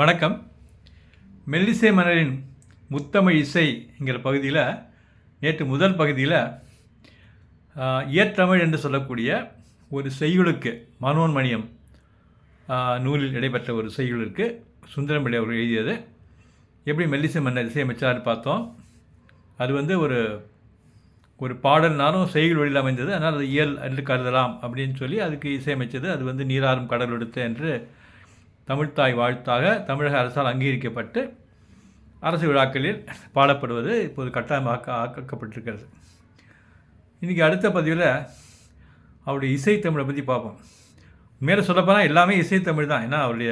வணக்கம். மெல்லிசை மன்னரின் முத்தமிழ் இசைங்கிற பகுதியில் நேற்று முதல் பகுதியில் இயற்றமிழ் என்று சொல்லக்கூடிய ஒரு செய்யுளுக்கு மனோன்மணியம் நூலில் இடைப்பெற்ற ஒரு செய்யுளுக்கு சுந்தரம்பிள்ளை அவர்கள் எழுதியது. எப்படி மெல்லிசை மன்னர் இசையமைச்சார் பார்த்தோம். அது வந்து ஒரு ஒரு பாடல்னாலும் செய்யுள் வழியில் அமைந்தது அதனால் அது இயல் என்று கருதலாம் அப்படின்னு சொல்லி அதுக்கு இசையமைச்சது அது வந்து நீராறும் கடல் எடுத்து என்று தமிழ்த்தாய் வாழ்த்தாக தமிழக அரசால் அங்கீகரிக்கப்பட்டு அரசு விழாக்களில் பாடப்படுவது இப்போது கட்டாயமாக்க ஆக்கப்பட்டிருக்கிறது. இன்றைக்கி அடுத்த பதிவில் அவருடைய இசைத்தமிழை பற்றி பார்ப்போம். மேலே சொல்லப்போனால் எல்லாமே இசைத்தமிழ் தான். ஏன்னா அவருடைய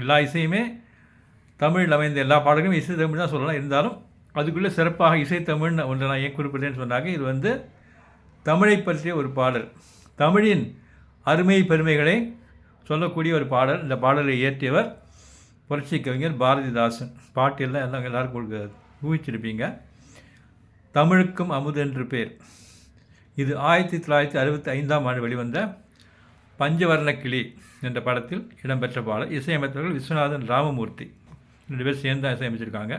எல்லா இசையுமே தமிழில் அமைந்த எல்லா பாடல்களும் இசைத்தமிழ் தான் சொல்லலாம். இருந்தாலும் அதுக்குள்ளே சிறப்பாக இசைத்தமிழ்னு ஒன்று நான் ஏன் குறிப்பிட்டேன்னு சொன்னாங்க இது வந்து தமிழை பற்றிய ஒரு பாடல். தமிழின் அருமை பெருமைகளை சொல்லக்கூடிய ஒரு பாடல். இந்த பாடலை இயற்றியவர் புரட்சி கவிஞர் பாரதிதாசன். பாட்டு எல்லாம் எல்லாம் எல்லாருக்கும் கொடுக்க ஊகிச்சிருப்பீங்க. தமிழுக்கும் அமுதென்று பேர். இது ஆயிரத்தி தொள்ளாயிரத்தி அறுபத்தி ஐந்தாம் ஆண்டு வெளிவந்த பஞ்சவர்ண கிளி என்ற படத்தில் இடம்பெற்ற பாடல். இசையமைத்தவர்கள் விஸ்வநாதன் ராமமூர்த்தி ரெண்டு பேர் சேர்ந்து தான் இசையமைச்சிருக்காங்க.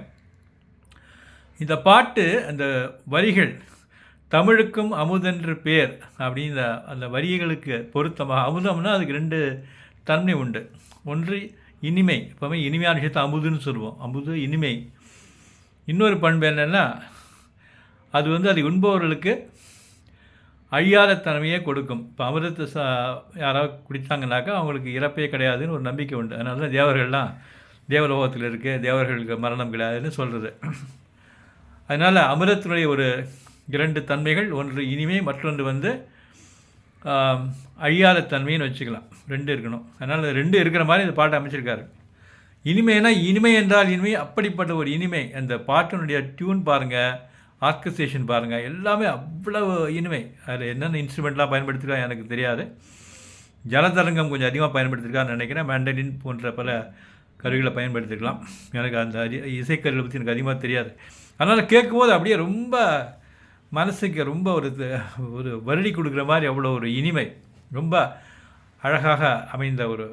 இந்த பாட்டு அந்த வரிகள் தமிழுக்கும் அமுதென்று பேர் அப்படின்னு அந்த வரிகளுக்கு பொருத்தமாக அமுதம்னா அதுக்கு ரெண்டு தன்மை உண்டு. ஒன்று இனிமை. எப்போவுமே இனிமையான விஷயத்தை அமுதுன்னு சொல்லுவோம். அமுது இனிமை. இன்னொரு பண்பு என்னென்னா அது வந்து அதை உண்பவர்களுக்கு அழியாத தன்மையே கொடுக்கும். இப்போ அமிர்தத்தை சா யாராவது குடித்தாங்கனாக்கா அவங்களுக்கு இறப்பே கிடையாதுன்னு ஒரு நம்பிக்கை உண்டு. அதனால தான் தேவர்கள்லாம் தேவலோகத்தில் இருக்க தேவர்களுக்கு மரணம் கிடையாதுன்னு சொல்கிறது அதனால் அமிர்தத்தினுடைய ஒரு இரண்டு தன்மைகள் ஒன்று இனிமை மற்றொன்று வந்து அழியாத தன்மைன்னு வச்சுக்கலாம். ரெண்டு இருக்கணும். அதனால் ரெண்டு இருக்கிற மாதிரி இந்த பாட்டை அமைச்சிருக்காரு. இனிமைனா இனிமை என்றால் இனிமை அப்படிப்பட்ட ஒரு இனிமை. அந்த பாட்டினுடைய டியூன் பாருங்கள் ஆர்கஸ்ட்ரேஷன் பாருங்கள் எல்லாமே அவ்வளவு இனிமை. அதில் என்னென்ன இன்ஸ்ட்ருமெண்ட்லாம் பயன்படுத்திருக்கா எனக்கு தெரியாது. ஜலதரங்கம் கொஞ்சம் அதிகமாக பயன்படுத்திருக்கான்னு நினைக்கிறேன். மேண்டலின் போன்ற பல கருவிகளை பயன்படுத்திருக்கலாம். எனக்கு அந்த அதி இசைக்கருவிகளை பற்றி எனக்கு அதிகமாக தெரியாது. அதனால் கேட்கும்போது அப்படியே ரொம்ப மனசுக்கு ரொம்ப ஒரு ஒரு வருடி கொடுக்குற மாதிரி அவ்வளோ ஒரு இனிமை. ரொம்ப அழகாக அமைந்த ஒரு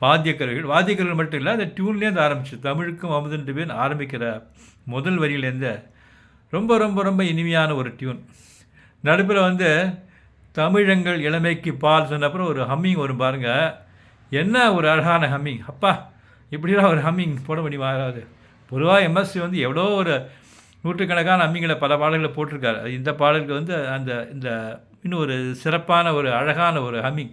வாத்தியக்கருவிகள். வாத்தியக்கருவிகள் மட்டும் இல்லை அந்த டியூன்லேருந்து ஆரம்பிச்சு தமிழுக்கும் அமுதன்று பேர் ஆரம்பிக்கிற முதல் வரியிலேருந்து ரொம்ப ரொம்ப ரொம்ப இனிமையான ஒரு டியூன் நடுப்பில் வந்து தமிழங்கள் இளமைக்கு பால் சொன்னப்புறம் ஒரு ஹம்மிங் வரும் பாருங்கள் என்ன ஒரு அழகான ஹம்மிங் அப்பா இப்படிலாம் ஒரு ஹம்மிங் போட முடியுமா? ஆகாது பொதுவாக எம்எஸ்சி வந்து எவ்வளோ ஒரு நூற்றுக்கணக்கான அம்மிங்களை பல பாடல்களை போட்டிருக்காரு. இந்த பாடலுக்கு வந்து அந்த இந்த இன்னும் ஒரு சிறப்பான ஒரு அழகான ஒரு ஹம்மிங்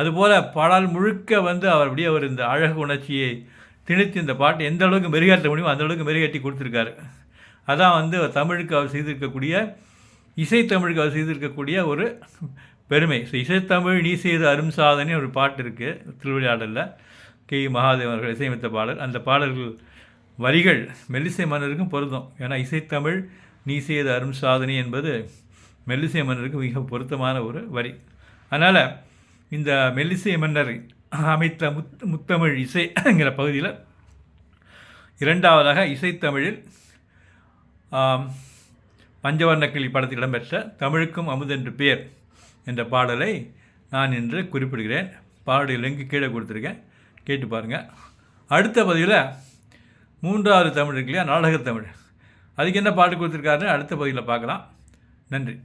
அதுபோல் பாடல் முழுக்க வந்து அவர் அப்படியே ஒரு இந்த அழகு உணர்ச்சியை திணித்து இந்த பாட்டு எந்த அளவுக்கு மெருகேற்ற முடியுமோ அந்த அளவுக்கு மெருகேற்றி கொடுத்துருக்காரு. அதான் வந்து தமிழுக்கு அவர் செய்திருக்கக்கூடிய இசைத்தமிழுக்கு அவர் செய்திருக்கக்கூடிய ஒரு பெருமை. ஸோ இசைத்தமிழ் நீ செய்த அரும் சாதனை ஒரு பாட்டு இருக்குது திருவிளையாடலில் கே. மகாதேவர்கள் மகாதேவன் அவர்கள் இசையமைத்த பாடல். அந்த பாடல்கள் வரிகள் மெல்லிசை மன்னருக்கும் பொருந்தும். ஏன்னா இசைத்தமிழ் நீ செய்த அரும் சாதனை என்பது மெல்லிசை மன்னருக்கு மிக பொருத்தமான ஒரு வரி. அதனால் இந்த மெல்லிசை மன்னர் அமைத்த முத் முத்தமிழ் இசைங்கிற பகுதியில் இரண்டாவதாக இசைத்தமிழில் பஞ்சவர்ண பஞ்சவர்ணக்கிளி படத்தில் இடம்பெற்ற தமிழுக்கும் அமுதென்று பேர் என்ற பாடலை நான் இன்று குறிப்பிடுகிறேன். பாடல் லிங்க் கீழே கொடுத்துருக்கேன். கேட்டு பாருங்கள் அடுத்த பதிவில் மூன்றாவது தமிழ் இருக்கு இல்லையா? தமிழ். அதுக்கு என்ன பாட்டு கொடுத்துருக்காருன்னு அடுத்த பகுதியில் பார்க்கலாம். நன்றி.